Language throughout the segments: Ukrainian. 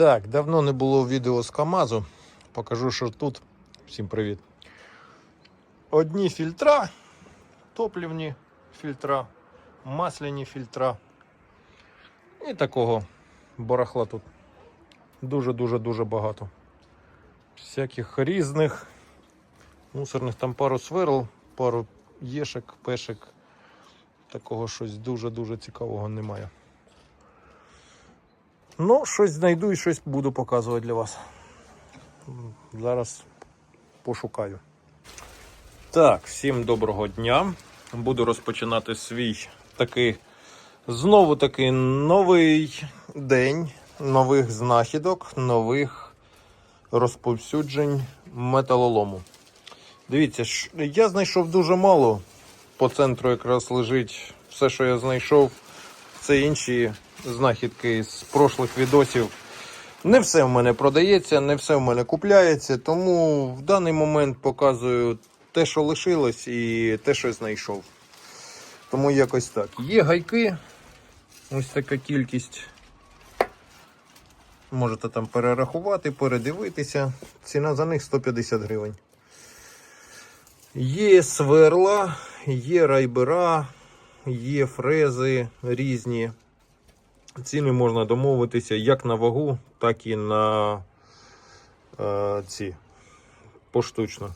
Так, давно не було відео з Камазу. Покажу, що тут. Всім привіт. Одні фільтра, топлівні фільтра, масляні фільтра. І такого барахла тут дуже-дуже-дуже багато. Всяких різних мусорних там пару сверл, пару єшек, пешек. Такого щось дуже-дуже цікавого немає. Ну, щось знайду і щось буду показувати для вас. Зараз пошукаю. Так, всім доброго дня. Буду розпочинати свій такий знову таки новий день нових знахідок, нових розповсюджень металолому. Дивіться, я знайшов дуже мало. По центру якраз лежить все, що я знайшов. Це інші знахідки з прошлих відосів. Не все в мене продається, не все в мене купляється, тому в даний момент показую те, що лишилось, і те, що знайшов. Тому якось так. Є гайки, ось така кількість. Можете там перерахувати, передивитися. Ціна за них 150 гривень. Є сверла, є райбера, є фрези різні. Ціни можна домовитися як на вагу, так і на е, ці поштучно.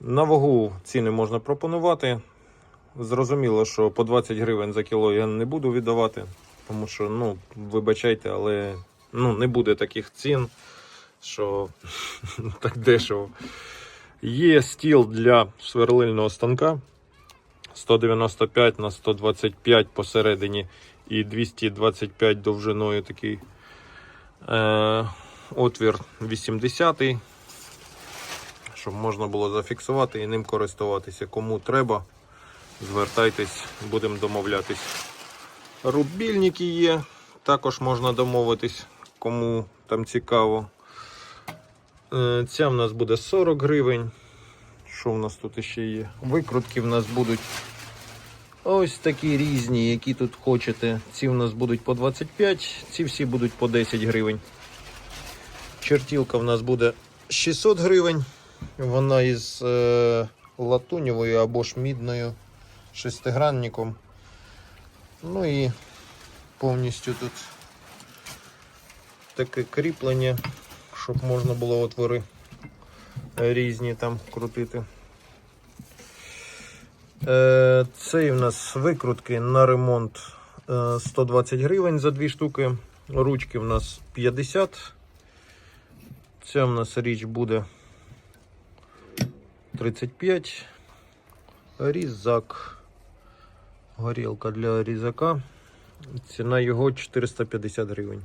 На вагу ціни можна пропонувати. Зрозуміло, що по 20 гривень за кіло я не буду віддавати, тому що, ну, вибачайте, але ну, не буде таких цін, що так дешево. Є стіл для сверлильного станка 195 на 125 посередині і 225 довжиною такий е, отвір 80 щоб можна було зафіксувати і ним користуватися. Кому треба, звертайтесь, будемо домовлятись. Рубільники є, також можна домовитись, кому там цікаво. Е, Ця в нас буде 40 гривень. Що в нас тут ще є? Викрутки в нас будуть ось такі різні, які тут хочете. Ці в нас будуть по 25, ці всі будуть по 10 гривень. Чертілка в нас буде 600 гривень. Вона із е, латуньовою або ж мідною шестигранником. Ну і повністю тут таке кріплення, щоб можна було отвори різні там крутити. Е, Цей у нас викрутки на ремонт е, 120 гривень за дві штуки. Ручки в нас 50. Ця в нас річ буде 35. Різак. Горілка для різака. Ціна його 450 гривень.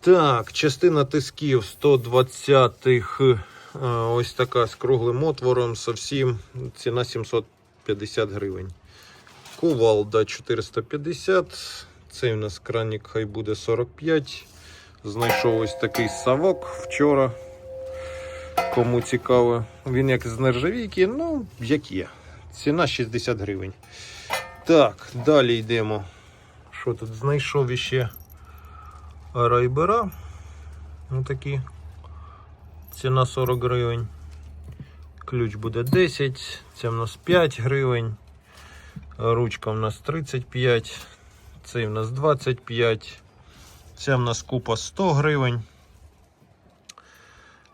Так, частина тисків 120-х. Е, Ось така з круглим отвором. Совсім ціна 750 гривень. Кувалда 450. Цей у нас кранік хай буде 45. Знайшов ось такий совок вчора. Кому цікаво. Він як з нержавійки, ну, як є. Ціна 60 гривень. Так, далі йдемо. Що тут? Знайшов іще райбера. Ну такі. Ціна 40 гривень. Ключ буде 10. Це в нас 5 гривень. Ручка в нас 35. Цей в нас 25. Це в нас купа 100 гривень.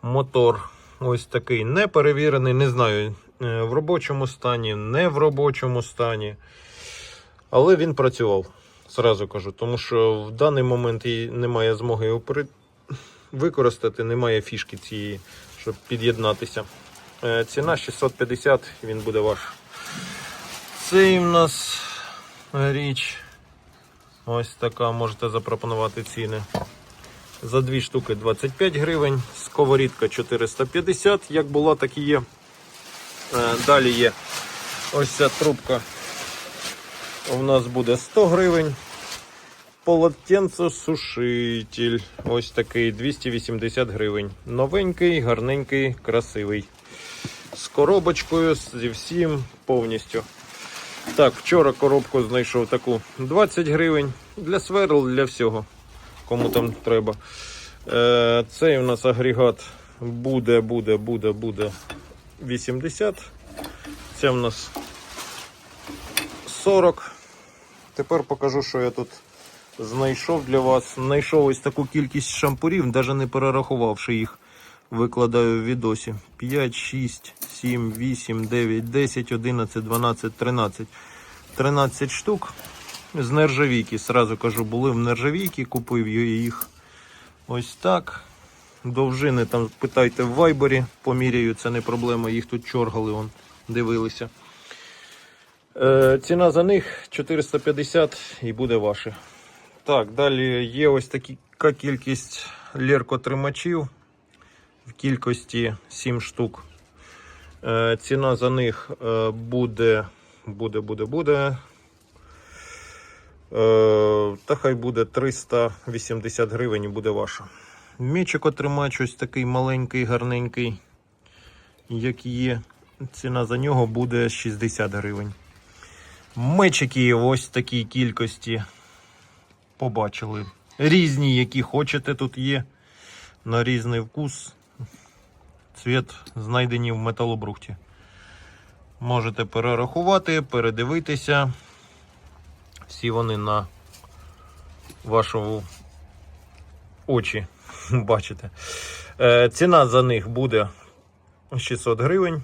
Мотор ось такий неперевірений, не знаю, е, в робочому стані, не в робочому стані. Але він працював, зразу кажу, тому що в даний момент і немає змоги його використати, немає фішки цієї, щоб під'єднатися. Е, Ціна 650, він буде ваш. Цей в нас річ. Ось така, можете запропонувати ціни. За дві штуки 25 гривень, сковорідка 450, як була, так і є. Е, Далі є ось ця трубка. У нас буде 100 гривень. Полотенцесушитель. Ось такий 280 гривень. Новенький, гарненький, красивий. З коробочкою, зі всім повністю. Так, вчора коробку знайшов таку 20 гривень. Для сверл, для всього. кому там треба. Е, цей у нас агрегат буде, буде, буде, буде 80. Це у нас 40. Тепер покажу, що я тут знайшов для вас. Знайшов ось таку кількість шампурів, навіть не перерахувавши їх. Викладаю в відосі. 5, 6, 7, 8, 9, 10, 11, 12, 13. 13 штук з нержавійки. Сразу кажу, були в нержавійки, купив я їх ось так. Довжини там питайте в вайбері, поміряю, це не проблема, їх тут чоргали, вон, дивилися. Е, ціна за них 450 і буде ваше. Так, далі є ось така кількість лєркотримачів в кількості 7 штук. Е, ціна за них е, буде, буде, буде, буде. Е, та хай буде 380 гривень і буде ваша. Мічик отримач ось такий маленький, гарненький, як є. Ціна за нього буде 60 гривень. Мечики ось такій кількості. Побачили. Різні, які хочете, тут є. На різний вкус. Цвіт знайдені в металобрухті. Можете перерахувати, передивитися. Всі вони на вашому очі бачите. Е, ціна за них буде 600 гривень.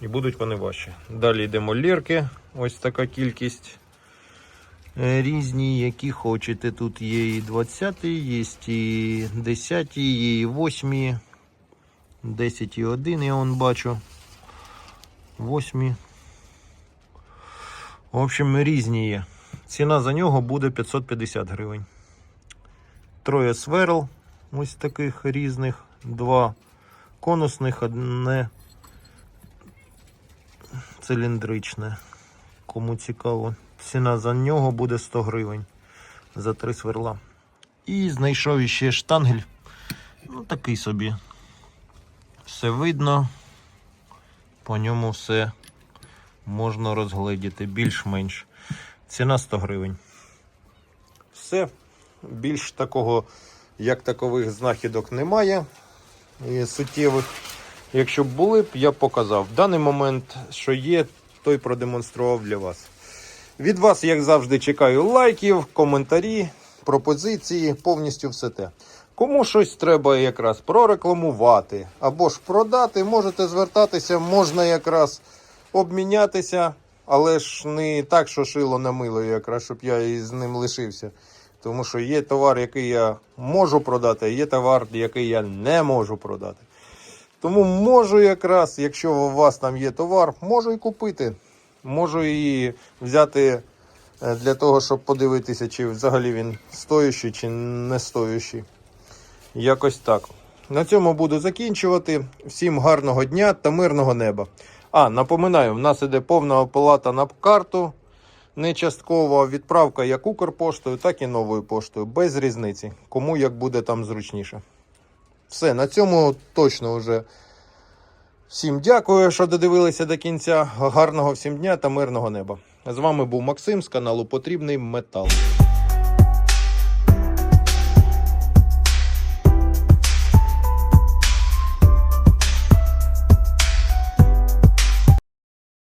І будуть вони ваші. Далі йдемо лірки. Ось така кількість. Е, Різні, які хочете. Тут є і 20, є і 10, є і 8, 10 і 1 я вон бачу. 8. В общем, різні є. Ціна за нього буде 550 гривень. Троє сверл, ось таких різних, два конусних, одне циліндричне. Кому цікаво. Ціна за нього буде 100 гривень за три сверла. І знайшов іще штангель. Ну, такий собі. Все видно. По ньому все можна розгледіти більш-менш. Ціна 100 гривень. Все. Більш такого, як такових знахідок немає. І суттєвих. Якщо б були б, я б показав. В даний момент, що є, той продемонстрував для вас. Від вас, як завжди, чекаю лайків, коментарі, пропозиції, повністю все те. Кому щось треба якраз прорекламувати або ж продати, можете звертатися, можна якраз обмінятися, але ж не так, що шило на мило, якраз щоб я із ним лишився. Тому що є товар, який я можу продати, а є товар, який я не можу продати. Тому можу якраз, якщо у вас там є товар, можу і купити. Можу і взяти е, для того, щоб подивитися, чи взагалі він стоящий, чи не стоящий. Якось так. На цьому буду закінчувати. Всім гарного дня та мирного неба. А, напоминаю, в нас іде повна оплата на карту. Не часткова відправка як Укрпоштою, так і новою поштою. Без різниці. Кому як буде там зручніше. Все, на цьому точно вже. Всім дякую, що додивилися до кінця. Гарного всім дня та мирного неба. З вами був Максим з каналу Потрібний Метал.